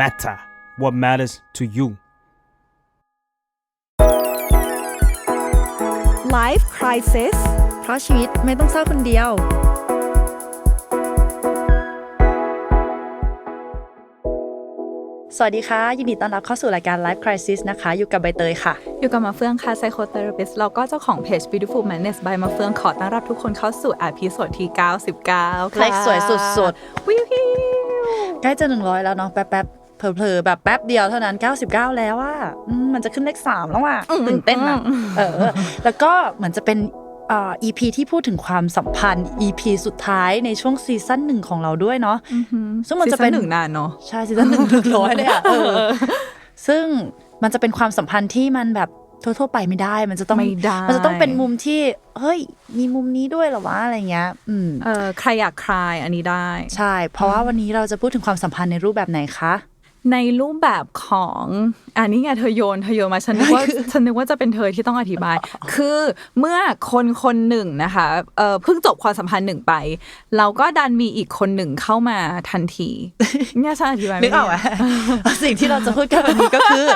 matter what matters to you Life Crisis เพราะชีวิตไม่ต้องเศร้าคนเดียว สวัสดีค่ะ ยินดีต้อนรับเข้าสู่รายการ Life Crisis นะคะ อยู่กับใบเตยค่ะ อยู่กับมาเฟืองค่ะ psychotherapist แล้วก็เจ้าของเพจ Beautiful Madness by มาเฟืองขอต้อนรับทุกคนเข้าสู่อพิโซดที่ 99 ค่ะเลขสวยสุดวิวฮิวใกล้จะหนึ่งร้อยแล้วเนาะแป๊บๆ เผลอๆแบบแป๊บเดียวเท่านั้น 99 แล้วว่ามันจะขึ้นเลขสามแล้วอะตื่นเต้นอะเออ แล้วก็เหมือนจะเป็นอ่า EP ที่พูดถึงความสัมพันธ์ EP สุดท้ายในช่วงซีซั่นหนึ่งของเราด้วยเนาะซึ่งมันจะเป็นซีซั่หนึ่งนานเนาะใช่ซีซั่นหนึ่งถึงร้อยเลยอะเออซึ่งมันจะเป็นความสัมพันธ์ที่มันแบบทั่วๆไปไม่ได้ มันจะต้องไม่ได้มันจะต้องเป็นมุมที่ เฮ้ย มีมุมนี้ด้วยเหรอวะอะไรเงี้ย อืมเออใครอยากคลายอันนี้ได้ ใช่ เพราะว่าวันนี้เราจะพูดถึงความสัมพันธ์ในรูปแบบไหนคะ ในรูปแบบของอันนี้ไงเธอโยนเธอโยนมาฉันนึกว่าฉันนึกว่าจะเป็นเธอที่ต้องอธิบาย คือเมื่อคนคนหนึ่งนะคะเออเพิ่งจบความสัมพันธ์หนึ่งไป เราก็ดันมีอีกคนหนึ่งเข้ามาทันทีเนี่ยฉันอธิบายนึไม่กออกไหมสิ่งที่เราจะพูดกันวันนี้ก็คือ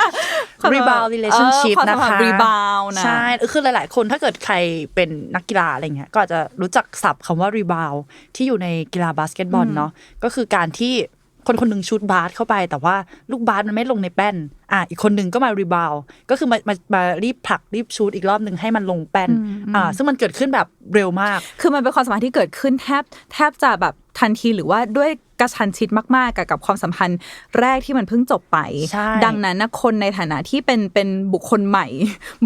rebound relationship เออความสันะมพันธ์คะ rebound นะใช่คือหลาย ๆ คนถ้าเกิดใครเป็นนักกีฬาอะไรเงี้ยก็อาจจะรู้จักศัพท์คำว่า rebound ที่อยู่ในกีฬาบาสเกตบอลเนาะก็คือการที่ คนคนหนึ่งชุดบาสเข้าไป แต่ว่าลูกบาสมันไม่ลงในแป้น อะอีกคนหนึ่งก็มา rebound ก็คือมามามารีบผลักรีบชูดอีกรอบหนึ่งให้มันลงแป้นอ่าซึ่งมันเกิดขึ้นแบบเร็วมาก คือมันเป็นความสัมพันธ์ที่เกิดขึ้นแทบแทบจะแบบทันทีหรือว่าด้วยกระชันชิดมากๆกับกับความสัมพันธ์แรกที่มันเพิ่งจบไปใช่ดังนั้นนะคนในฐานะที่เป็นเป็นบุคคลใหม่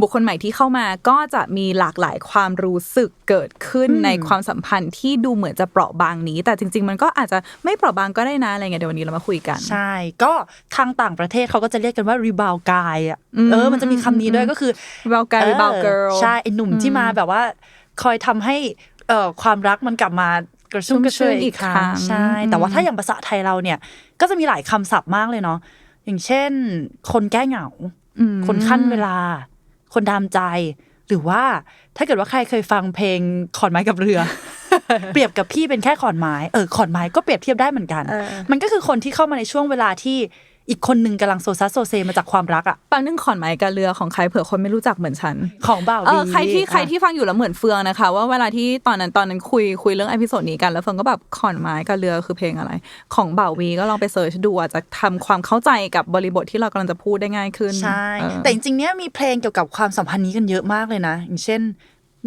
บุคคลใหม่ที่เข้ามาก็จะมีหลากหลายความรู้สึกเกิดขึ้นในความสัมพันธ์ที่ดูเหมือนจะเปราะบางนี้ แต่จริง ๆ มันก็อาจจะไม่เปราะบางก็ได้นะอะไรเงี้ยเดี๋ยววันนี้เรามาคุยกัน ใช่ ก็ทางต่างประเทศเขาก็จะเรียกกันว่า rebound guy อะเออ มันจะมีคำนี้ด้วยก็คือ rebound guy เออ rebound girl ใช่ไอหนุ่มที่มาแบบว่า คอยทำให้เอ่อความรักมันกลับมากระชุ่มกระชวยอีกครั้งใช่ แต่ว่าถ้าอย่างภาษาไทยเราเนี่ย ก็จะมีหลายคำศัพท์มากเลยเนาะอย่างเช่น คนแก้เหงาคนขั้นเวลา คนดามใจ หรือว่าถ้าเกิดว่าใครเคยฟังเพลงขอนไม้กับเรือ เปรียบกับพี่เป็นแค่ขอนไม้เออขอนไม้ก็เปรียบเทียบได้เหมือนกันเออมันก็คือคนที่เข้ามาในช่วงเวลาที่ อีกคนนึงกำลังโซซัสโซเซมาจากความรักอะปังนึ่งขอนไม้กับเรือของใครเผื่อคนไม่รู้จักเหมือนฉัน ของบ่าวเอดีอใครที่ใครอะที่ฟังอยู่แล้วเหมือนเฟืองนะคะ ว่าเวลาที่ตอนนั้นตอนนั้นคุยคุยเรื่องอพิโซดนี้กันแล้วเฟืองก็แบบขอนไม้กับเรือคือเพลงอะไร ของบ่าววีก็ลองไปเสิร์ชดูอาจจะทำความเข้าใจกับบริบทที่เรากำลังจะพูดได้ง่ายขึ้นใช่เออแต่จริงๆเนี้ยมีเพลงเกี่ยวกับความสัมพันธ์นี้กันเยอะมากเลยนะอย่างเช่น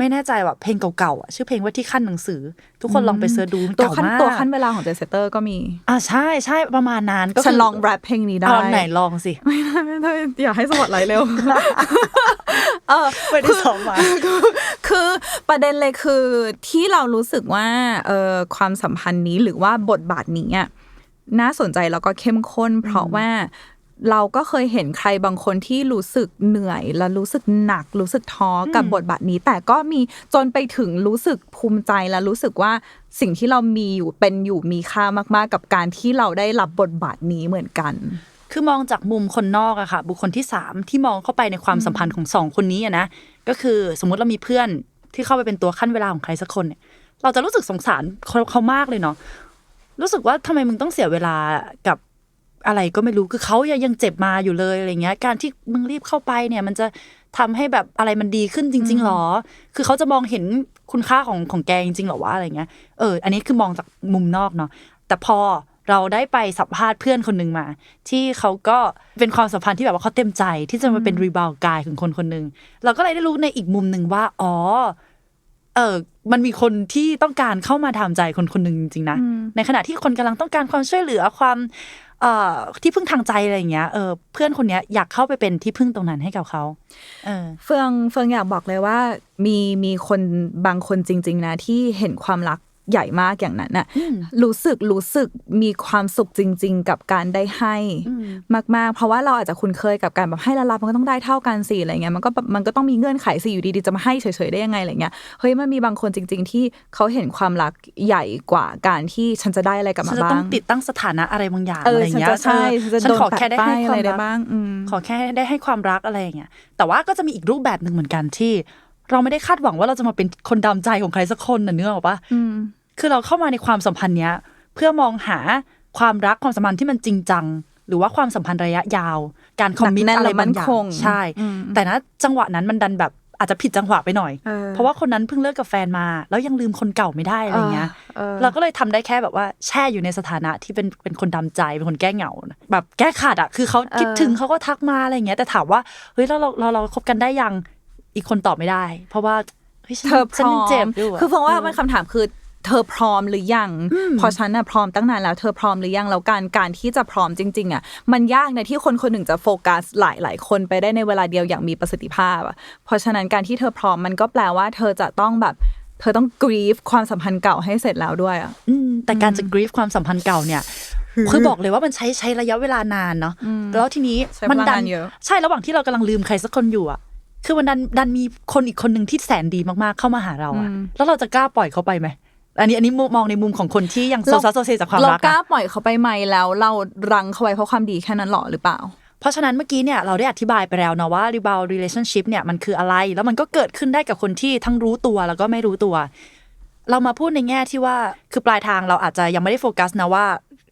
ไม่แน่ใจว่าเพลงเก่าๆอะชื่อเพลงว่าที่ขั้นหนังสือ ทุกคนลองไปเสิร์ชดูมันตัวเก่าขั้นมากตัวขั้นเวลาของเจสเตอร์ก็มีอ่าใช่ใช่ประมาณนั้นก็คืฉันลองแรปเพลงนี้ได้เอาไหนลองสิไม่ได้ไม่ได้อยากให้สปอตไลท์เร็วเออไม่ได้ซ้อมมาคือประเด็นเลยคือที่เรารู้สึกว่าเออความสัมพันธ์นี้หรือว่าบทบาทนี้อะน่าสนใจแล้วก็เข้มข้น เพราะว่า เราก็เคยเห็นใครบางคนที่รู้สึกเหนื่อย และรู้สึกหนัก รู้สึกท้อกับบทบาทนี้ แต่ก็มีจนไปถึงรู้สึกภูมิใจและรู้สึกว่าสิ่งที่เรามีอยู่เป็นอยู่มีค่ามาก ๆ กับการที่เราได้รับบทบาทนี้เหมือนกัน คือมองจากมุมคนนอกอะค่ะ บุคคลที่สามที่มองเข้าไปในความสัมพันธ์ของสองคนนี้อะนะก็คือสมมุติเรามีเพื่อนที่เข้าไปเป็นตัวขั้นเวลาของใครสักคนเนี่ย เราจะรู้สึกสงสารเขาเขามากเลยเนาะรู้สึกว่าทำไมมึงต้องเสียเวลากับ อะไรก็ไม่รู้คือเขายังยังเจ็บมาอยู่เลยอะไรเงี้ย การที่มึงรีบเข้าไปเนี่ยมันจะทำให้แบบอะไรมันดีขึ้นจริง ๆหรอ คือเขาจะมองเห็นคุณค่าของของแกจริงๆหรอวะอะไรเงี้ย เออ อันนี้คือมองจากมุมนอกเนาะ แต่พอเราได้ไปสัมภาษณ์เพื่อนคนหนึ่งมา ที่เขาก็เป็นความสัมพันธ์ที่แบบว่าเขาเต็มใจที่จะมาเป็นรีบาวกายของคนคนหนึ่งเราก็เลยได้รู้ในอีกมุมหนึ่งว่า อ๋อ เออมันมีคนที่ต้องการเข้ามาทำใจคนคนหนึ่งจริงๆนะ ในขณะที่คนกำลังต้องการความช่วยเหลือความ เอ่อที่พึ่งทางใจอะไรอย่างเงี้ยเออเพื่อนคนเนี้ยอยากเข้าไปเป็นที่พึ่งตรงนั้นให้กับเขาเออเฟืองเฟืองอยากบอกเลยว่า มีมีคนบางคนจริง ๆ นะที่เห็นความรัก ใหญ่มากอย่างนั้นน่ะรู้สึกรู้สึกมีความสุขจริง ๆ กับการได้ให้มาก ๆ เพราะว่าเราอาจจะคุ้นเคยกับการแบบให้และรับมันก็ต้องได้เท่ากันสิอะไรเงี้ยมันก็แบบมันก็ต้องมีเงื่อนไขสิอยู่ดีๆจะมาให้เฉยๆได้ยังไงอะไรเงี้ยเฮ้ยมันมีบางคนจริง ๆ ที่เขาเห็นความรักใหญ่กว่าการที่ฉันจะได้อะไรกลับฉัมานจะบ้าต้องงติดตั้งสถานะอะไรบางอย่างเออะอไรฉันเงี้ยจะใช่เออฉันจะฉันโดนขอแค่ได้แปะให้ป้ายควาอะไรมได้รักบ้างอืมขอแค่ได้ให้ความรักอะไรอย่างเงี้ยแต่ว่าก็จะมีอีกรูปแบบหนึ่งเหมือนกันที่ เราไม่ได้คาดหวังว่าเราจะมาเป็นคนดำใจของใครสักคนน่ะเนื้อออกปะคือเราเข้ามาในความสัมพันธ์เนี้ย เพื่อมองหาความรักความสัมพันธ์ที่มันจริงจัง หรือว่าความสัมพันธ์ระยะยาว การคอมมิตหนักแน่นอะไรและมั่บางนอย่างคงใช่อืมแต่นะจังหวะนั้นมันดันแบบอาจจะผิดจังหวะไปหน่อยเออเพราะว่าคนนั้นเพิ่งเลิกกับแฟนมา แล้วยังลืมคนเก่าไม่ได้อะไรเงี้ยเออเราก็เลยทำได้แค่แบบว่าแช่อยู่ในสถานะที่เป็นเป็นคนดำใจเป็นคนแก้เหงานะแบบแก้ขาดอะ คือเขาคิดถึงเขาก็ทักมาอะไรเงี้ย แต่ถามว่าเฮ้ยเราเราเราเราคบกันได้ยัง อีกคนตอบไม่ได้ เพราะว่าฮ้ยฉันเธอพฉันร้อยังเจ็บมอยู่ะคือเพราะว่ามันคำถามคือเธอพร้อมหรือยังเพอฉันน่ะพร้อมตั้งนานแล้ว เธอพร้อมหรือยัง แล้วการการที่จะพร้อมจริง ๆ อะ มันยากนะที่คนคนหนึ่งจะโฟกัสหลายหลายๆคนไปได้ในเวลาเดียวอย่างมีประสิทธิภาพอะ เพราะฉะนั้นการที่เธอพร้อมมันก็แปลว่าเธอจะต้องแบบ เธอต้องกรีฟความสัมพันธ์เก่าให้เสร็จแล้วด้วยอะอืมแต่การจะกรีฟความสัมพันธ์เก่าเนี่ยคือบอกเลยว่ามันใช้ใช้ระยะเวลานานเนาะแล้วทีนี้ใช้มัพลังดังานเยอะใช่ระหว่างที่เรากำลังลืมใครสักคนอยู่อะ คือมันดันดันมีคนอีกคนหนึ่งที่แสนดีมากๆเข้ามาหาเราอะแล้วเราจะกล้าปล่อยเขาไปไหมอันนี้อันนี้มุมมองในมุมของคนที่ยังโซซัสโซเซจากความเรารักกล้าอะปล่อยเขาไปไหมแล้ว เรารังเขาไว้เพราะความดีแค่นั้นหรอหรือเปล่า เพราะฉะนั้นเมื่อกี้เนี่ยเราได้อธิบายไปแล้วเนาะว่า rebound relationship เนี่ยมันคืออะไร แล้วมันก็เกิดขึ้นได้กับคนที่ทั้งรู้ตัวแล้วก็ไม่รู้ตัว เรามาพูดในแง่ที่ว่าคือปลายทางเราอาจจะยังไม่ได้โฟกัสนะว่า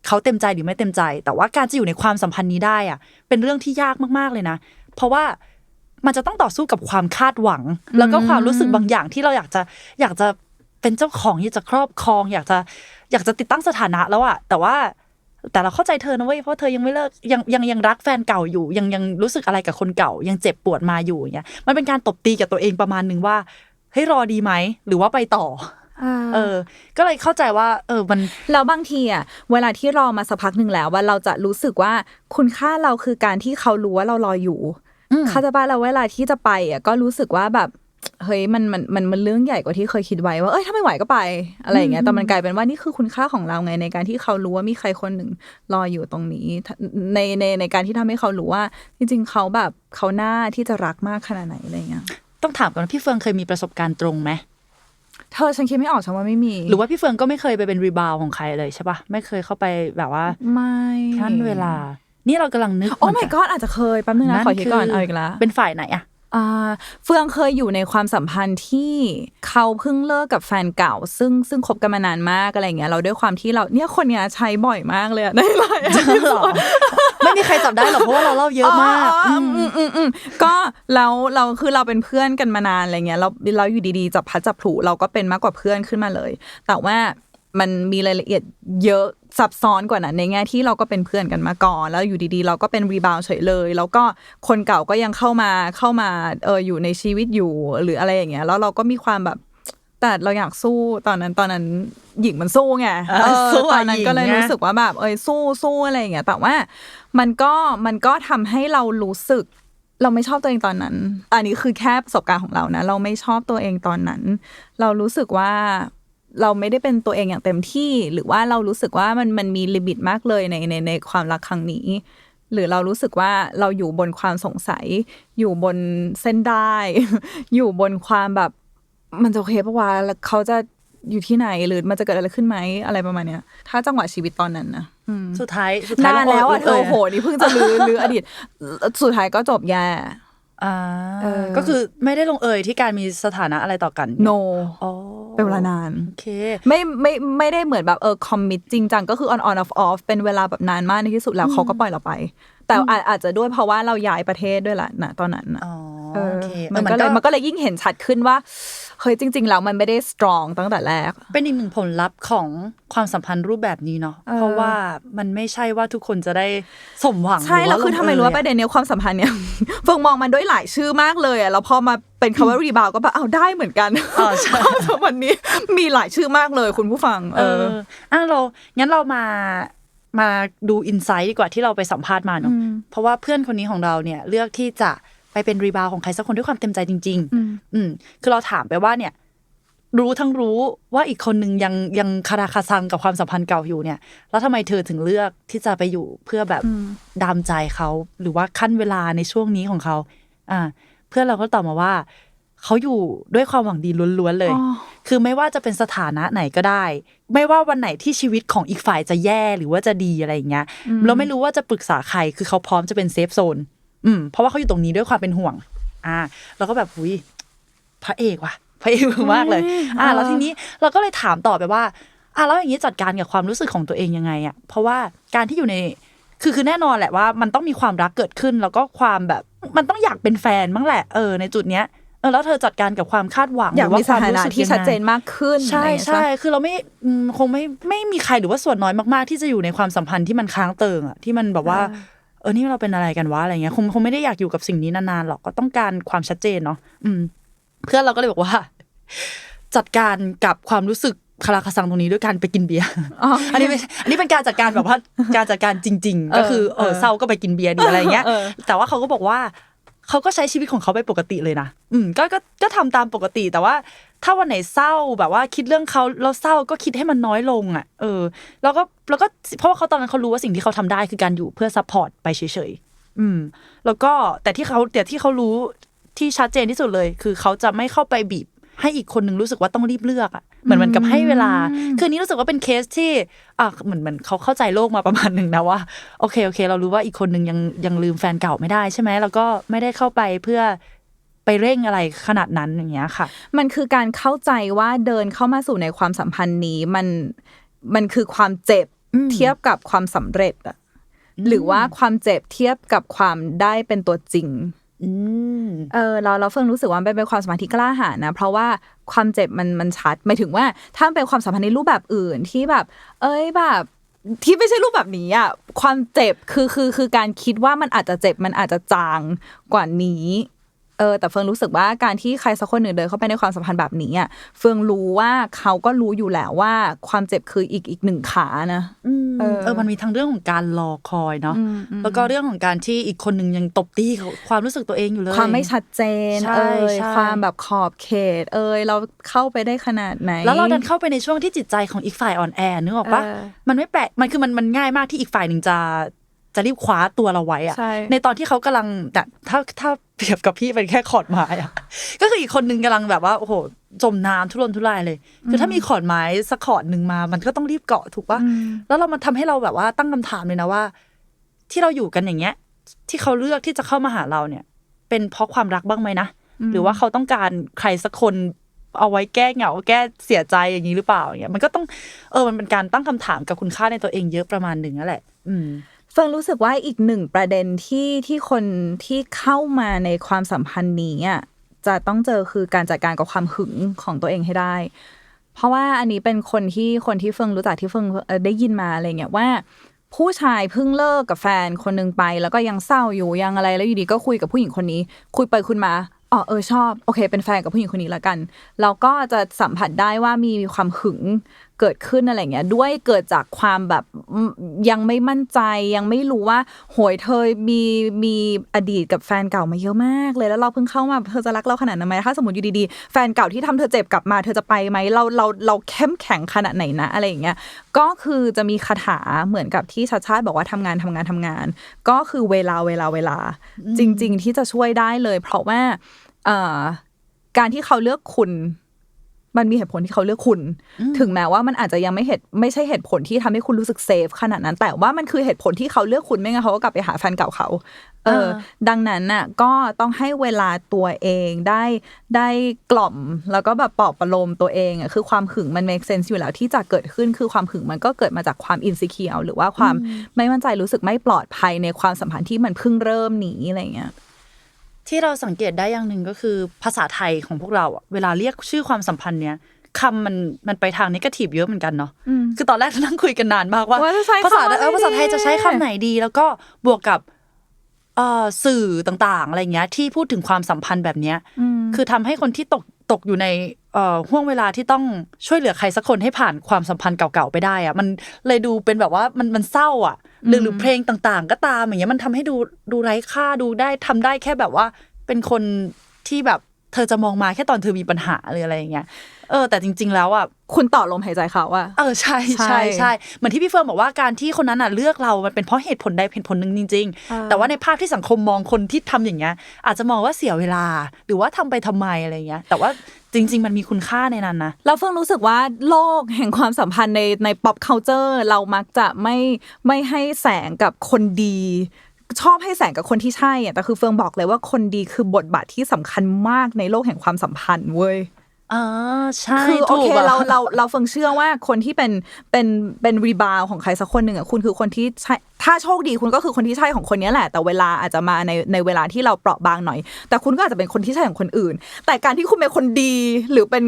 เขาเต็มใจหรือไม่เต็มใจ แต่ว่าการจะอยู่ในความสัมพันธ์นี้ได้อะเป็นเรื่องที่ยากมากๆเลยนะ เพราะว่า มันจะต้องต่อสู้กับความคาดหวัง แล้วก็ความรู้สึกบางอย่างที่เราอยากจะอยากจะเป็นเจ้าของอยากจะครอบครอง อยากจะอยากจะติดตั้งสถานะแล้วอะแต่ว่าแต่เราเข้าใจเธอนะเว้ยเพราะเธอยังไม่เลิกยังยังยังรักแฟนเก่าอยู่ ยังยังรู้สึกอะไรกับคนเก่า ยังเจ็บปวดมาอยู่อย่างเงี้ยมันเป็นการตบตีกับตัวเองประมาณหนึ่งว่าเฮ้ยรอดีไหมหรือว่าไปต่อเออ ก็เลยเข้าใจว่า เออมันแล้วบางทีอะเวลาที่รอมาสักพักหนึ่งแล้วว่าเราจะรู้สึกว่าคุณค่าเราคือการที่เขารู้ว่าเรารออยู่อืม เขาใจะบ้าเราเวลาที่จะไปอะก็รู้สึกว่าแบบเฮ้ยมันมันมันมันเรื่องใหญ่กว่าที่เคยคิดไว้ว่าเอ้ยถ้าไม่ไหวก็ไป อะไรอย่างเงี้ยแต่มันกลายเป็นว่านี่คือคุณค่าของเราไงในการที่เขารู้ว่ามีใครคนหนึ่งรออยู่ตรงนี้ ในในในการที่ทำให้เขารู้ว่า จริงๆเขาแบบเขาหน้าที่จะรักมากขนาดไหนอะไรเงี้ยต้องถามก่อนว่าพี่เฟืองเคยมีประสบการณ์ตรงไหมเธอฉันคิดไม่ออกฉันว่าไม่มี หรือว่าพี่เฟืองก็ไม่เคยไปเป็นรีบาวของใครเลยใช่ปะไม่เคยเข้าไปแบบว่า ไม่ขั้นเวลา นี่เรากำลังนึกโอ้เหมื my นกัน god อาจจะเคยแป๊บนึงนะขอคิดก่อนเอาอีกแล้วเป็นฝ่ายไหนอะอ่าเฟืองเคยอยู่ในความสัมพันธ์ที่เขาเพิ่งเลิกกับแฟนเก่า ซึ่งซึ่งคบกันมานานมากอะไรเงี้ยเราด้วยความที่เราเนี่ยคนเนี้ยใช้บ่อยมากเลยอะในไลน์ไม่มีใครจับได้หรอกเพราะว่าเราเล่าเยอะมากอ๋ออืมอืมอืมอืมก็แล้วเราคือเราเป็นเพื่อนกันมานานอะไรเงี้ยเราเราอยู่ดีๆจับพัดจับผลูเราก็เป็นมากกว่าเพื่อนขึ้นมาเลย แต่ว่ามันมีรายละเอียดเยอะ ซับซ้อนกว่านั้นในแง่ที่เราก็เป็นเพื่อนกันมาก่อน แล้วอยู่ดีๆ เราก็เป็นรีบาวเฉยเลย แล้วก็คนเก่าก็ยังเข้ามาเข้ามาเอออยู่ในชีวิตอยู่หรืออะไรอย่างเงี้ยแล้วเราก็มีความแบบแต่เราอยากสู้ตอนนั้นตอนนั้นหญิงมันสู้ไงเออเออสู้ตอะอนนั้นหญิงก็เลยไงรู้สึกว่าแบบเอยสู้สู้อะไรอย่างเงี้ยแต่ว่ามันก็มันก็ทำให้เรารู้สึก เราไม่ชอบตัวเองตอนนั้น อันนี้คือแค่ประสบการณ์ของเรานะ เราไม่ชอบตัวเองตอนนั้น เรารู้สึกว่า เราไม่ได้เป็นตัวเองอย่างเต็มที่ หรือว่าเรารู้สึกว่ามันมันมีลิมิตมากเลยในในในความรักครั้งนี้ หรือเรารู้สึกว่าเราอยู่บนความสงสัย อยู่บนเส้นได้ อยู่บนความแบบมันจะโอเคปะวะแล้วเขาจะอยู่ที่ไหนหรือมันจะเกิดอะไรขึ้นไหมอะไรประมาณเนี้ย ถ้าจังหวะชีวิตตอนนั้นนะอืมสุดท้ายสุดท้ายนานแล้วอะเธเาอเยโอ้โหนี่เพิ่งจะลือลืออดีต สุดท้ายก็จบแย่อ่าเออ ก็คือไม่ได้ลงเอยที่การมีสถานะอะไรต่อกัน no อ๋อเป็นเวลานานโอเคไม่ไม่ไม่ได้เหมือนแบบเออคอมมิตจริงจังก็คือ on on off off เป็นเวลาแบบนานมากในที่สุดแล้วเขาก็ปล่อยเราไป แต่อาจอาจจะด้วยเพราะว่าเราย้ายประเทศด้วยแหละนะตอนนั้นนะอ๋อเออโอเคมันเออก็เลยมันก็เลยยิ่งเห็นชัดขึ้นว่า เฮ้ยจริง ๆ แล้วมันไม่ได้ strong ตั้งแต่แรก เป็นอีกหนึ่งผลลัพธ์ของความสัมพันธ์รูปแบบนี้เนาะเออเพราะว่ามันไม่ใช่ว่าทุกคนจะได้สมหวังใช่หแล้วคือทำไมรู้ว่าประเอยเด็นเนี้ยความสัมพันธ์เนี่ยเฟิงมองมันด้วยหลายชื่อมากเลยอะแล้วพอมาเป็นคำว่ารีบาวก็แบบเอาวได้เหมือนกันอ๋อใช่ความสัมพันธ์นี้มีหลายชื่อมากเลยคุณผู้ฟัง เอออะเรางั้นเรามามาดูอินไซต์ดีกว่าที่เราไปสัมภาษณ์มาเนาะเพราะว่าเพื่อนคนนี้ของเราเนี่ยเลือกที่จะไป เป็นรีบาวของใครสักคนด้วยความเต็มใจจริงอืมๆอืมคือเราถามไปว่าเนี่ย รู้ทั้งรู้ว่าอีกคนนึงยังยังคาราคาซังกับความสัมพันธ์เก่าอยู่เนี่ย แล้วทำไมเธอถึงเลือกที่จะไปอยู่เพื่อแบบดามใจเขาหรือว่าขั้นเวลาในช่วงนี้ของเขา อ่า เพื่อนเราก็ตอบมาว่าเขาอยู่ด้วยความหวังดีล้วนๆเลยอ๋อคือไม่ว่าจะเป็นสถานะไหนก็ได้ ไม่ว่าวันไหนที่ชีวิตของอีกฝ่ายจะแย่หรือว่าจะดีอะไรอย่างเงี้ย เราไม่รู้ว่าจะปรึกษาใคร คือเขาพร้อมจะเป็นเซฟโซน อืมเพราะว่าเขาอยู่ตรงนี้ด้วยความเป็นห่วง อ่าเราก็แบบหุยพระเอกว่ะพระเอกมากเลย อ่า แล้วทีนี้เราก็เลยถามต่อไปว่า อ่าแล้วอย่างนี้จัดการกับความรู้สึกของตัวเองยังไงอะเพราะว่าการที่อยู่ในคือคือแน่นอนแหละว่า มันต้องมีความรักเกิดขึ้น แล้วก็ความแบบมันต้องอยากเป็นแฟนบ้างแหละเออในจุดเนี้ยเออแล้วเธอจัดการกับความคาดหวังอยากหรืมีว่สควถานะรู้สึกที่ยังไงชัดเจนมากขึ้น ใช่อะไรอย่างเงี้ยใช่คือเราไม่อืมคงไม่ไม่มีใครหรือว่าส่วนน้อยมากๆ ที่จะอยู่ในความสัมพันธ์ที่มันค้างเติ่งอะที่มันแบบว่าเออนี่เราเป็นอะไรกันวะอะไรเงี้ยคงคงไม่ได้อยากอยู่กับสิ่งนี้นานๆหรอกก็ต้องการความชัดเจนเนาะอืม เพื่อนเราก็เลยบอกว่า จัดการกับความรู้สึกคาราคาซังตรงนี้ด้วยการไปกินเบียร์อ๋ออันนี้ไม่อันนี้เป็นการจัดการแบบว่าการจัดการจริง ๆ ก็คือเอเอออเศร้าก็ไปกินเบียร์ดีอะไรเงี้ยเออแต่ว่าเขาก็บอกว่าเขาก็ใช้ชีวิตของเขาไปปกติเลยนะ อืม ก็ก็ก็ทำตามปกติแต่ว่า ถ้าวันไหนเศร้าแบบว่าคิดเรื่องเขาแล้วเศร้าก็คิดให้มันน้อยลงอะ เออ แล้วก็แล้วก็เพราะว่าเขาตอนนั้นเขารู้ว่าสิ่งที่เขาทำได้คือการอยู่เพื่อซัพพอร์ตไปเฉยๆอืม แล้วก็แต่ที่เขาแต่ที่เขารู้ที่ชัดเจนที่สุดเลย คือเขาจะไม่เข้าไปบีบ ให้อีกคนนึงรู้สึกว่าต้องรีบเลือกอะเหมือนเหมือนกับให้เวลา คืออนนี้รู้สึกว่าเป็นเคสที่อะเหมือนเหมือนเขาเข้าใจโลกมาประมาณหนึ่งนะว่าโอเคโอเค เรารู้ว่าอีกคนนึงยังยังลืมแฟนเก่าไม่ได้ใช่ไหมแล้วก็ไม่ได้เข้าไปเพื่อ ไปเร่งอะไรขนาดนั้นอย่างเงี้ยค่ะ มันคือการเข้าใจว่าเดินเข้ามาสู่ในความสัมพันธ์นี้มันมันคือความเจ็บอืมเทียบกับความสำเร็จอะหรือว่าความเจ็บเทียบกับความได้เป็นตัวจริงอืมเออเราเราเฟิงรู้สึกว่ามันเป็นความสัมพันธ์ที่กล้าหาญนะ เพราะว่าความเจ็บมันมันชัดหมายถึงว่าถ้ามันเป็นความสัมพันธ์ในรูปแบบอื่นที่แบบ เอ้ยแบบที่ไม่ใช่รูปแบบนี้อะความเจ็บคือคือคือการคิดว่ามันอาจจะเจ็บมันอาจจะจางกว่านี้ เออแต่เฟิงรู้สึกว่าการที่ใครสักคนหนึ่งเดินเข้าไปในความสัมพันธ์แบบนี้อะเฟิงรู้ว่าเขาก็รู้อยู่แล้วว่าความเจ็บคืออีกอีกหนึ่งขานะเอเอออเออมันมีทั้งเรื่องของการรอคอยเนาะอืมอืมแล้วก็เรื่องของการที่อีกคนนึงยังตบตีกับความรู้สึกตัวเองอยู่เลย ความไม่ชัดเจนใช่เอ่ยใช่ความแบบขอบเขต เอ่ยเราเข้าไปได้ขนาดไหน แล้วเราดันเข้าไปในช่วงที่จิตใจของอีกฝ่ายอ่อนแอนึกออกปะเออมันไม่แปลกมันคือมันมันง่ายมากที่อีกฝ่ายหนึ่งจะจะรีบคว้าตัวเราไว้อะใช่ในตอนที่เขากำลังแต่ถ้าถ้า เปรียบกับพี่เป็นแค่ขอดไม้อะก็คืออีกคนนึงกำลังแบบว่าโอ้โหจมน้ำทุรนทุรายเลยคือถ้ามีขอดไม้สักขอดหนึ่งมา มันก็ต้องรีบเกาะถูกปะแล้วเรามันทำให้เราแบบว่าตั้งคำถามเลยนะว่า ที่เราอยู่กันอย่างเงี้ย ที่เขาเลือกที่จะเข้ามาหาเราเนี่ย เป็นเพราะความรักบ้างไหมนะหรือว่าเขาต้องการใครสักคนเอาไว้แก้เหงาแก้เสียใจอย่างนี้หรือเปล่าอย่างเงี้ยมันก็ต้องเออมันเป็นการตั้งคำถามกับคุณค่าในตัวเองเยอะประมาณหนึ่งนั่นแหละ อืม เฟิงรู้สึกว่าอีกหนึ่งประเด็นที่ที่คนที่เข้ามาในความสัมพันธ์นี้อะจะต้องเจอคือการจัดการกับความหึงของตัวเองให้ได้ เพราะว่าอันนี้เป็นคนที่คนที่เฟิงรู้จักที่เฟิงได้ยินมาอะไรเงี้ยว่า ผู้ชายเพิ่งเลิกกับแฟนคนหนึ่งไป แล้วก็ยังเศร้าอยู่ยังอะไรแล้วอยู่ดีก็คุยกับผู้หญิงคนนี้ คุยไปคุยมาอ๋อเออชอบโอเค เป็นแฟนกับผู้หญิงคนนี้แล้วกัน เราก็จะสัมผัสได้ว่ามีความหึง เกิดขึ้นอะไรเงี้ยด้วยเกิดจากความแบบอืมยังไม่มั่นใจยังไม่รู้ว่าโหยเธอมีมีอดีตกับแฟนเก่ามาเยอะมากเลยแล้วเราเพิ่งเข้ามาเธอจะรักเราขนาดนั้นไหมถ้าสมมติอยู่ดีๆ แฟนเก่าที่ทำเธอเจ็บกลับมาเธอจะไปไหมเราเราเราเข้มแข็งขนาดไหนนะอะไรอย่างเงี้ยก็คือจะมีคาถาเหมือนกับที่ชาติชาติบอกว่าทำงานทำงานทำงาน ก็คือเวลาเวลาเวลา จริง ๆ ที่จะช่วยได้เลย เพราะว่าเอ่อการที่เขาเลือกคุณ มันมีเหตุผลที่เขาเลือกคุณ ถึงแม้ว่ามันอาจจะยังไม่เหตุไม่ใช่เหตุผลที่ทำให้คุณรู้สึกเซฟขนาดนั้น แต่ว่ามันคือเหตุผลที่เขาเลือกคุณไม่งั้นเขาก็กลับไปหาแฟนเก่าเขา เออ ดังนั้นน่ะ ก็ต้องให้เวลาตัวเองได้ได้กล่อมแล้วก็แบบปลอบประโลมตัวเองอะคือความหึงมัน make sense อยู่แล้วที่จะเกิดขึ้นคือความหึงมันก็เกิดมาจากความ insecure หรือว่าความไม่มั่นใจรู้สึกไม่ปลอดภัยในความสัมพันธ์ที่มันเพิ่งเริ่มนี้อะไรเงี้ย ที่เราสังเกตได้อย่างหนึ่งก็คือภาษาไทยของพวกเราอะเวลาเรียกชื่อความสัมพันธ์เนี้ยคำมันมันไปทางนิเกทีฟเยอะเหมือนกันเนาะคือตอนแรกนั่งคุยกันนานมากว่าว่าจะใช้ภาษาคำว่าเออภาษาไทยไหนดีจะใช้คำไหนดี แล้วก็บวกกับเอ่อสื่อต่างๆ อะไรเงี้ยที่พูดถึงความสัมพันธ์แบบเนี้ยคือทำให้คนที่ตกตกอยู่ในเอ่อ ห่วงเวลาที่ต้องช่วยเหลือใครสักคนให้ผ่านความสัมพันธ์เก่าๆไปได้อะมันเลยดูเป็นแบบว่ามันมันเศร้าอะหรือหรือเพลงต่างๆ ก็ตามอย่างเงี้ยมันทำให้ดูดูไร้ค่าดูได้ทำได้แค่แบบว่า เป็นคนที่แบบเธอจะมองมาแค่ตอนเธอมีปัญหาหรืออะไรอย่างเงี้ย เออแต่จริง ๆ แล้วอะคุณต่อลมหายใจเขาอะเออใช่ใช่ใช่ใช่เหมือนที่พี่เฟิร์นบอกว่าการที่คนนั้นอะเลือกเรา มันเป็นเพราะเหตุผลใดเหตุผลหนึ่งจริง ๆ แต่ว่าในภาพที่สังคมมองคนที่ทำอย่างเงี้ย อาจจะมองว่าเสียเวลา หรือว่าทำไปทำไมอะไรเงี้ย แต่ว่าจริง ๆ มันมีคุณค่าในนั้นนะเราเพิ่งรู้สึกว่าโลกแห่งความสัมพันธ์ในใน pop culture เรามักจะไม่ไม่ให้แสงกับคนดีชอบให้แสงกับคนที่ใช่อะแต่คือเฟืองบอกเลยว่าคนดีคือบทบาทที่สำคัญมากในโลกแห่งความสัมพันธ์เว้ย อ่าใช่คือโอถูเคกะเราเราเราเฟิงเชื่อว่าคนที่เป็นเป็นเป็นรีบาวของใครสักคนหนึ่งอะคุณคือคนที่ใช่ถ้าโชคดีคุณก็คือคนที่ใช่ของคนนี้แหละ แต่เวลาอาจจะมาในในเวลาที่เราเปราะบางหน่อย แต่คุณก็อาจจะเป็นคนที่ใช่ของคนอื่น แต่การที่คุณเป็นคนดีหรือเป็น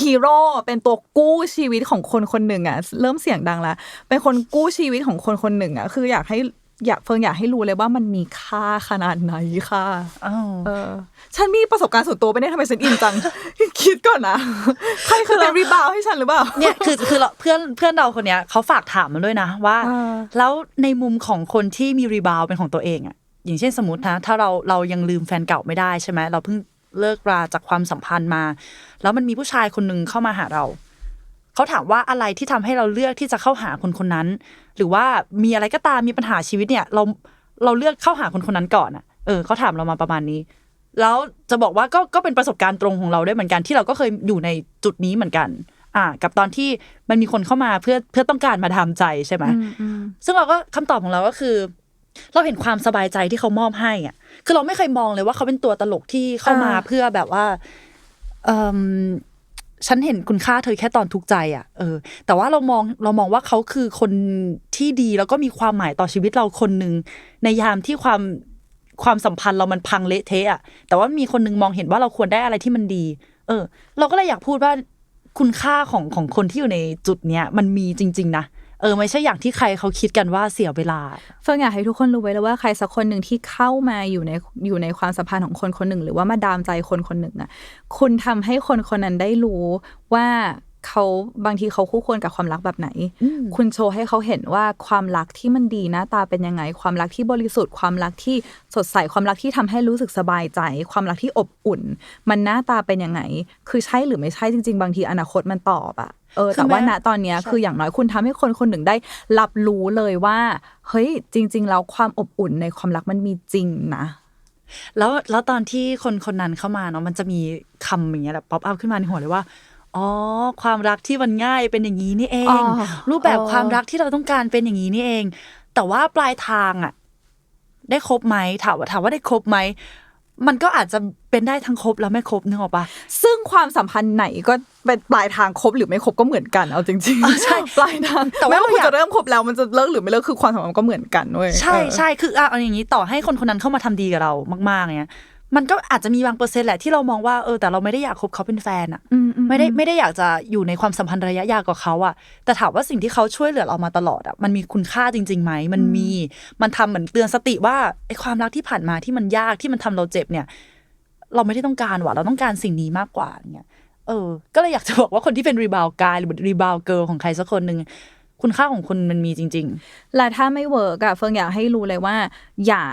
ฮีโร่เป็นตัวกู้ชีวิตของคนคนหนึ่งอะเริ่มเสียงดังแล้วเป็นคนกู้ชีวิตของคนคนหนึ่งอะคืออยากให้ อยากเฟิงอยากให้รู้เลยว่ามันมีค่าขนาดไหนค่ะอ้าวเออ ฉันมีประสบการณ์ส่วนตัวไปเนี่ยทำไมฉันอินจัง คิดก่อนนะใครคือเป็นรีบาวให้ฉันหรือเปล่าเนี่ยคือคือเราเพื่อนเพื่อนเราคนเนี้ยเขาฝากถามมาด้วยนะว่าอ่าแล้วในมุมของคนที่มีรีบาวเป็นของตัวเองอะอย่างเช่นสมมตินะถ้าเราเรายังลืมแฟนเก่าไม่ได้ใช่ไหมเราเพิ่งเลิกราจากความสัมพันธ์มา แล้วมันมีผู้ชายคนหนึ่งเข้ามาหาเรา เขาถามว่าอะไรที่ทำให้เราเลือกที่จะเข้าหาคนคนนั้น หรือว่ามีอะไรก็ตามมีปัญหาชีวิตเนี่ย เราเราเลือกเข้าหาคนคนนั้นก่อนอะเออเขาถามเรามาประมาณนี้ แล้วจะบอกว่าก็ก็เป็นประสบการณ์ตรงของเราด้วยเหมือนกันที่เราก็เคยอยู่ในจุดนี้เหมือนกัน อ่า กับตอนที่มันมีคนเข้ามาเพื่อเพื่อต้องการมาทำใจใช่ไหมซึ่งเราก็คำตอบของเราก็คือ เราเห็นความสบายใจที่เขามอบให้อะ คือเราไม่เคยมองเลยว่าเขาเป็นตัวตลกที่เข้ามาอ่าเพื่อแบบว่าเออ ฉันเห็นคุณค่าเธอแค่ตอนทุกข์ใจอะเออ แต่ว่าเรามองเรามองว่าเขาคือคนที่ดีแล้วก็มีความหมายต่อชีวิตเราคนหนึ่งในยามที่ความความสัมพันธ์เรามันพังเละเทะอะแต่ว่ามีคนหนึงมองเห็นว่าเราควรได้อะไรที่มันดี เออ เราก็เลยอยากพูดว่าคุณค่าของของคนที่อยู่ในจุดเนี้ยมันมีจริง ๆ นะ เออไม่ใช่อย่างที่ใครเขาคิดกันว่าเสียเวลาเฟิงอยากให้ทุกคนรู้ไว้เลยว่าใครสักคนหนึ่งที่เข้ามาอยู่ในอยู่ในความสัมพันธ์ของคนคนหนึ่ง หรือว่ามาดามใจคนคนหนึ่งอะ คุณทำให้คนคนนั้นได้รู้ว่าเขาบางทีเขาคู่ควรกับความรักแบบไหนอืมคุณโชว์ให้เขาเห็นว่าความรักที่มันดีหน้าตาเป็นยังไง ความรักที่บริสุทธิ์ความรักที่สดใสความรักที่ทำให้รู้สึกสบายใจ ความรักที่อบอุ่น มันหน้าตาเป็นยังไง คือใช่หรือไม่ใช่จริง ๆ บางทีอนาคตมันตอบอะ เออคือแต่ว่าแม้ณตอนเนี้ยใช่คืออย่างน้อยคุณทำให้คนคนหนึ่งได้รับรู้เลยว่า เฮ้ย จริง ๆ แล้วความอบอุ่นในความรักมันมีจริงนะแล้วแล้วตอนที่คนคนนั้นเข้ามาเนาะมันจะมีคำอย่างเงี้ยแบบป๊อปอัพขึ้นมาในหัวเลยว่าอ๋อความรักที่มันง่ายเป็นอย่างนี้นี่เองอ๋อรูปแบบอ๋อความรักที่เราต้องการเป็นอย่างนี้นี่เอง แต่ว่าปลายทางอะ ได้ครบไหมถามว่าถามว่าได้ครบไหม มันก็อาจจะเป็นได้ทั้งครบแล้วไม่ครบนึกออกปะซึ่งความสัมพันธ์ไหนก็เป็นปลายทางครบหรือไม่ครบก็เหมือนกันเอาจริงๆใช่ปลายทางแต่ว่าไม่ว่าคุณเราอยากจะเริ่มครบแล้วมันจะเลิกหรือไม่เลิกคือความสัมพันธ์มันก็เหมือนกันเว้ยใช่เออใช่คืออะเอาอย่างนี้ต่อให้คนคนนั้นเข้ามาทำดีกับเรามากๆเนี่ย มันก็อาจจะมีบางเปอร์เซ็นต์แหละที่เรามองว่าเออแต่เราไม่ได้อยากคบเขาเป็นแฟนอะอือืไม่ได้ไม่ได้อยากจะอยู่ในความสัมพันธ์ระยะยาวกับเขาอะแต่ถามว่าสิ่งที่เขาช่วยเหลือเรามาตลอดอะมันมีคุณค่าจริงๆไหมมันมีมันทำเหมือนเตือนสติว่าไอ้ความรักที่ผ่านมาที่มันยากที่มันทำเราเจ็บเนี่ย เราไม่ได้ต้องการว่ะเราต้องการสิ่งนี้มากกว่าเนี่ยเออ ก็เลยอยากจะบอกว่าคนที่เป็นรีบาวกายหรือรีบาวเกิร์ลของใครสักคนหนึ่ง คุณค่าของคุณมันมีจริงและถ้าไม่เวิร์กอะเฟิงอยากให้รู้เลยว่า อย่า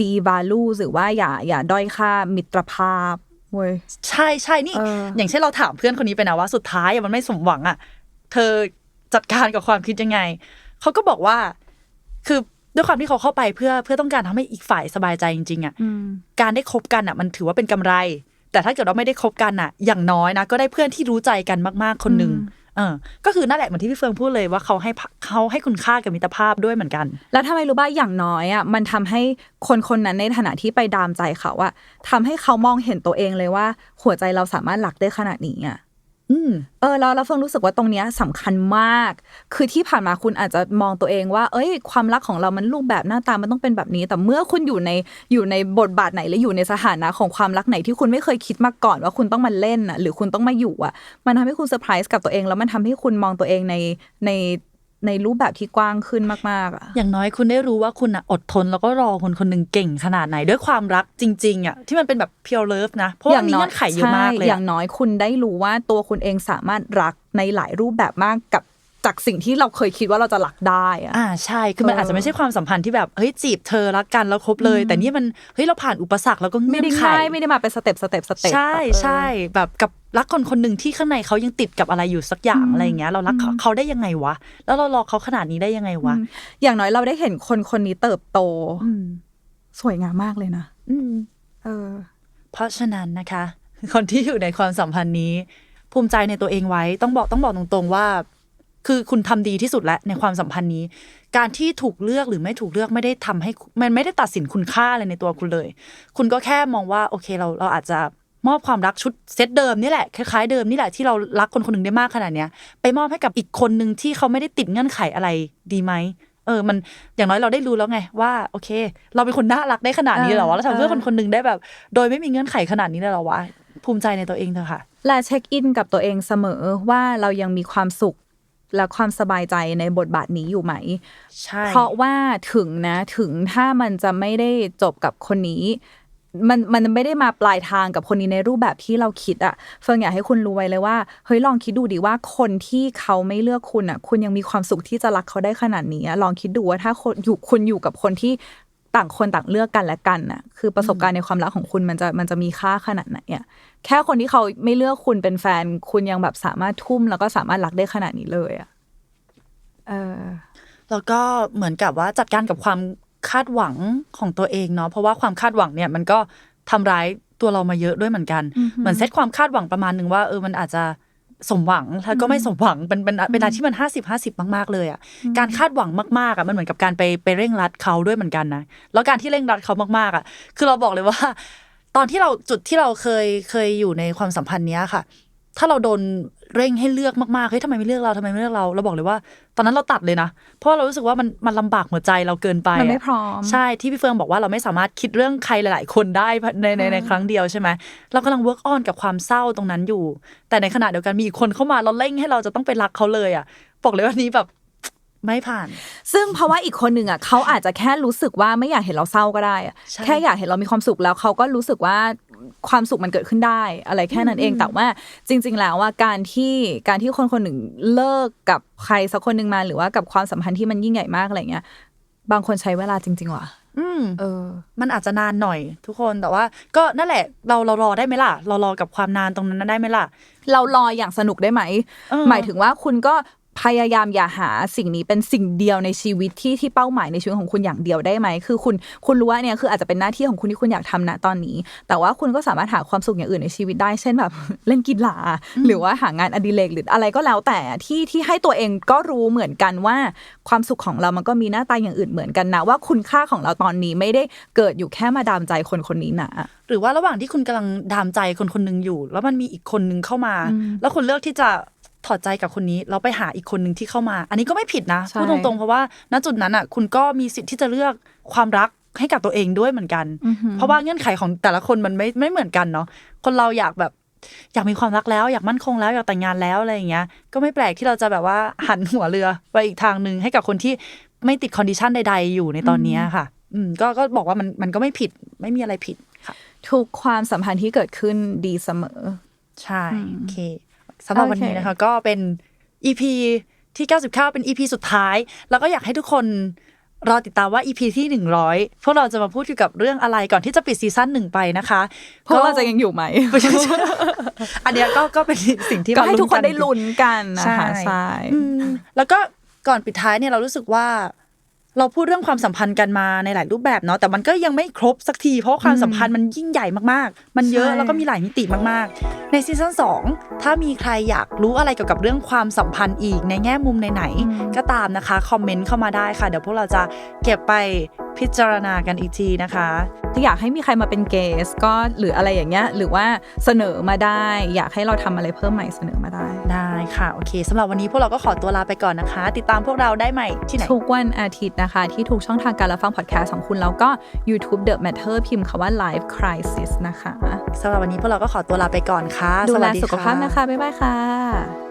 ดีวาลูหรือว่าอย่าอย่าด้อยค่ามิตรภาพเว้ยๆใช่ใช่นี่เอออย่างเช่นเราถามเพื่อนคนนี้ไปนะว่าสุดท้ายอะมันไม่สมหวังอะเธอจัดการกับความคิดยังไง เขาก็บอกว่า คือด้วยความที่เขาเข้าไปเพื่อเพื่อต้องการทำให้อีกฝ่ายสบายใจจริงๆอะอืมการได้คบกันอะ มันถือว่าเป็นกำไร แต่ถ้าเกิดว่าไม่ได้คบกันอะ อย่างน้อยนะก็ได้เพื่อนที่รู้ใจกันมาก ๆ คนหนึ่งอืม เออก็คือนั่นแหละเหมือนที่พี่เฟืองพูดเลยว่าเขาให้เขาให้คุณค่ากับมิตรภาพด้วยเหมือนกัน แล้วทำไมรู้บ้าอย่างน้อยอะมันทำให้คนคนนั้นในฐานะที่ไปดามใจเขาอะทำให้เขามองเห็นตัวเองเลยว่าหัวใจเราสามารถหลักได้ขนาดนี้อะ เออแล้วเราเฟิงรู้สึกว่าตรงเนี้ยสำคัญมาก คือที่ผ่านมาคุณอาจจะมองตัวเองว่า เอ้ย ความรักของเรามันรูปแบบหน้าตามันต้องเป็นแบบนี้ แต่เมื่อคุณอยู่ในอยู่ในบทบาทไหนหรืออยู่ในสถานะของความรักไหนที่คุณไม่เคยคิดมาก่อนว่าคุณต้องมาเล่นอะหรือคุณต้องมาอยู่อะ มันทำให้คุณเซอร์ไพรส์กับตัวเอง แล้วมันทำให้คุณมองตัวเองในใน ในรูปแบบที่กว้างขึ้นมากๆอะอย่างน้อยคุณได้รู้ว่าคุณอะอดทนแล้วก็รอคนคนหนึ่งเก่งขนาดไหนด้วยความรักจริง ๆอะที่มันเป็นแบบ pure love นะ เพราะว่ามีเงื่อนไขเยอะมากเลยใช่ออะย่างน้อยคุณได้รู้ว่าตัวคุณเองสามารถรักในหลายรูปแบบมากกับ จากสิ่งที่เราเคยคิดว่าเราจะรักได้อะอ่าใช่ คือมันเออออาจจะไม่ใช่ความสัมพันธ์ที่แบบเฮ้ยจีบเธอรักกันแล้วคบเลย แต่นี่มันเฮ้ยเราผ่านอุปสรรคแล้วก็เงื่ไม่อนได้ไขง่ายไม่ได้มาเป็นสเต็ปสเต็ปสเต็ปใช่อะเออใช่แบบกับรักคนคนหนึ่งที่ข้างในเขายังติดกับอะไรอยู่สักอย่างอะไรอย่างเงี้ย เรารักเขาเขาได้ยังไงวะ แล้วเรารอเขาขนาดนี้ได้ยังไงวะอืมอย่างน้อยเราได้เห็นคนคนนี้เติบโตอืมสวยงามมากเลยนะอืมเออ เพราะฉะนั้นนะคะ คนที่อยู่ในความสัมพันธ์นี้ ภูมิใจในตัวเองไว้ต้องบอกต้องบอกตรงๆว่า คือคุณทำดีที่สุดแล้วในความสัมพันธ์นี้ การที่ถูกเลือกหรือไม่ถูกเลือกไม่ได้ทำให้มันไม่ได้ตัดสินคุณค่าอะไรในตัวคุณเลย คุณก็แค่มองว่าโอเคเราเราอาจจะมอบความรักชุดเซตเดิมนี่แหละคล้ายๆเดิมนี่แหละที่เรารักคนคนหนึ่งได้มากขนาดเนี้ยไปมอบให้กับอีกคนหนึ่งที่เขาไม่ได้ติดเงื่อนไขอะไรดีไหมเออมันอย่างน้อยเราได้รู้แล้วไงว่าโอเค เราเป็นคนน่ารักได้ขนาดนี้เหรอวะเราทำเพื่อคนคนหนึ่งได้แบบ โดยไม่มีเงื่อนไขขนาดนี้เลยเหรอวะภูมิใจในตัวเองเถอะค่ะและเช็คอินกับตัวเองเสมอว่าเรายังมีความสุข และความสบายใจในบทบาทนี้อยู่ไหมใช่เพราะว่าถึงนะถึงถ้ามันจะไม่ได้จบกับคนนี้ มันมันไม่ได้มาปลายทางกับคนนี้ในรูปแบบที่เราคิดอะเฟิงอยากให้คุณรู้ไว้เลยว่าเฮ้ยลองคิดดูดิว่าคนที่เขาไม่เลือกคุณอะคุณยังมีความสุขที่จะรักเขาได้ขนาดนี้อะลองคิดดูว่าถ้าคนอยู่คุณอยู่กับคนที่ ต่างคนต่างเลือกกันและกันน่ะ คือประสบการณ์ในความรักของคุณมันจะมันจะมีค่าขนาดไหนอะแค่คนที่เขาไม่เลือกคุณเป็นแฟน คุณยังแบบสามารถทุ่มแล้วก็สามารถรักได้ขนาดนี้เลยอะเออแล้วก็เหมือนกับว่าจัดการกับความคาดหวังของตัวเองเนาะเพราะว่าความคาดหวังเนี่ยมันก็ทำร้ายตัวเรามาเยอะด้วยเหมือนกัน เหมือนเซตความคาดหวังประมาณหนึ่งว่าเออมันอาจจะ สมหวังแล้วก็ไม่สมหวังเป็นเป็นเป็นอะไรที่มันห้าสิบห้าสิบมากๆเลยอะการคาดหวังมากๆอะมันเหมือนกับการไปไปเร่งรัดเขาด้วยเหมือนกันนะแล้วการที่เร่งรัดเขามากๆอะ คือเราบอกเลยว่า ตอนที่เราจุดที่เราเคยเคยอยู่ในความสัมพันธ์เนี้ยค่ะ ถ้าเราโดนเร่งให้เลือกมากๆเฮ้ยทำไมไม่เลือกเราทำไมไม่เลือกเราเราบอกเลยว่า ตอนนั้นเราตัดเลยนะเพราะเรารู้สึกว่ามันมันลำบากหัวใจเราเกินไปมันไม่อะพร้อมใช่ที่พี่เฟิร์นบอกว่าเราไม่สามารถคิดเรื่องใครหลาย ๆ คนได้ในในในครั้งเดียวใช่ไหมเรากำลัง work on กับความเศร้าตรงนั้นอยู่ แต่ในขณะเดียวกันมีอีกคนเข้ามาเราเร่งให้เราจะต้องไปรักเขาเลยอะบอกเลยว่านี้แบบไม่ผ่าน ซึ่งเพราะว่าอีกคนหนึ่งอะเขาอาจจะแค่รู้สึกว่าไม่อยากเห็นเราเศร้าก็ได้อะใช่แค่อยากเห็นเรามีความสุขแล้วเขาก็รู้สึกว่า ความสุขมันเกิดขึ้นได้ อะไรแค่นั้นเองแต่ว่าจริง ๆ แล้วว่าการที่การที่คนคนหนึ่งเลิกกับใครสักคนหนึ่งมาหรือว่ากับความสัมพันธ์ที่มันยิ่งใหญ่มากอะไรเงี้ย บางคนใช้เวลาจริง ๆ ว่ะอืมเออ มันอาจจะนานหน่อยทุกคนแต่ว่า ก็นั่นแหละ เราเรารอได้ไหมล่ะ เรารอกับความนานตรงนั้นได้ไหมล่ะ เรารออย่างสนุกได้ไหมเออหมายถึงว่าคุณก็ พยายามอย่าหาสิ่งนี้เป็นสิ่งเดียวในชีวิตที่ที่เป้าหมายในชีวิตของคุณอย่างเดียวได้ไหมคือคุณคุณรู้ว่าเนี่ยคืออาจจะเป็นหน้าที่ของคุณที่คุณอยากทำณตอนนี้ แต่ว่าคุณก็สามารถหาความสุขอย่างอื่นในชีวิตได้ เช่นแบบเล่นกีฬาหรือว่าหางานอดิเรกหรืออะไรก็แล้วแต่ที่ที่ให้ตัวเองก็รู้เหมือนกันว่า ความสุขของเรามันก็มีหน้าตาอย่างอื่นเหมือนกันนะ ว่าคุณค่าของเราตอนนี้ไม่ได้เกิดอยู่แค่มาดามใจคนคนนี้นะหรือว่าระหว่างที่คุณกำลังดามใจคนคนหนึ่งอยู่ แล้วมันมีอีกคนหนึ่งเข้ามา แล้วคุณเลือกที่จะ ถอดใจกับคนนี้แล้วไปหาอีกคนหนึ่งที่เข้ามา อันนี้ก็ไม่ผิดนะใช่พูดตรงๆ เพราะว่าณจุดนั้นอะ คุณก็มีสิทธิ์ที่จะเลือกความรักให้กับตัวเองด้วยเหมือนกัน เพราะว่าเงื่อนไขของแต่ละคนมันไม่ไม่เหมือนกันเนาะคนเราอยากแบบอยากมีความรักแล้วอยากมั่นคงแล้วอยากแต่งงานแล้วอะไรอย่างเงี้ย ก็ไม่แปลกที่เราจะแบบว่าหันหัวเรือไปอีกทางหนึ่งให้กับคนที่ไม่ติดคอนดิชันใด ๆ อยู่ในตอนเนี้ยค่ะ อืมก็ก็บอกว่ามันมันก็ไม่ผิดไม่มีอะไรผิดค่ะ ทุกความสัมพันธ์ที่เกิดขึ้นดีเสมอ ใช่โอเค สำหรับโอเควันนี้นะคะ ก็เป็น EP ที่ 99 เป็น EP สุดท้าย แล้วก็อยากให้ทุกคนรอติดตามว่า EP ที่ 100 พวกเราจะมาพูดเกี่ยวกับเรื่องอะไรก่อนที่จะปิดซีซั่นหนึ่งไปนะคะพวกเราจะยังอยู่ไหม อันเนี้ยก็ก็เป็นสิ่งที่ก็ให้มาทุกคนได้จริงๆลุ้นกันนะคะใช่อืมแล้วก็ก่อนปิดท้ายเนี่ยเรารู้สึกว่า เราพูดเรื่องความสัมพันธ์กันมาในหลายรูปแบบเนาะแต่มันก็ยังไม่ครบสักที เพราะว่าความสัมพันธ์มันยิ่งใหญ่มากๆ มันเยอะใช่แล้วก็มีหลายมิติมากๆ ในซีซั่นสองถ้ามีใครอยากรู้อะไรเกี่ยวกับเรื่องความสัมพันธ์อีกในแง่มุมไหนๆก็ตามนะคะคอมเมนต์เข้ามาได้ค่ะ เดี๋ยวพวกเราจะเก็บไปพิจารณากันอีกทีนะคะถ้าอยากให้มีใครมาเป็นเกสก็หรืออะไรอย่างเงี้ยหรือว่าเสนอมาได้ อยากให้เราทำอะไรเพิ่มใหม่เสนอมาได้ได้ค่ะโอเคสำหรับวันนี้พวกเราก็ขอตัวลาไปก่อนนะคะ ติดตามพวกเราได้ใหม่ที่ไหนทุกวันอาทิตย์นะคะที่ทุกช่องทางการรับฟังพอดแคสต์ของคุณ แล้วก็ YouTube The Matter พิมพ์คำว่า Life Crisis นะคะสำหรับวันนี้พวกเราก็ขอตัวลาไปก่อนค่ะ ดูสแลวัสดีสุขภาพนะคะ บ๊ายบายค่ะ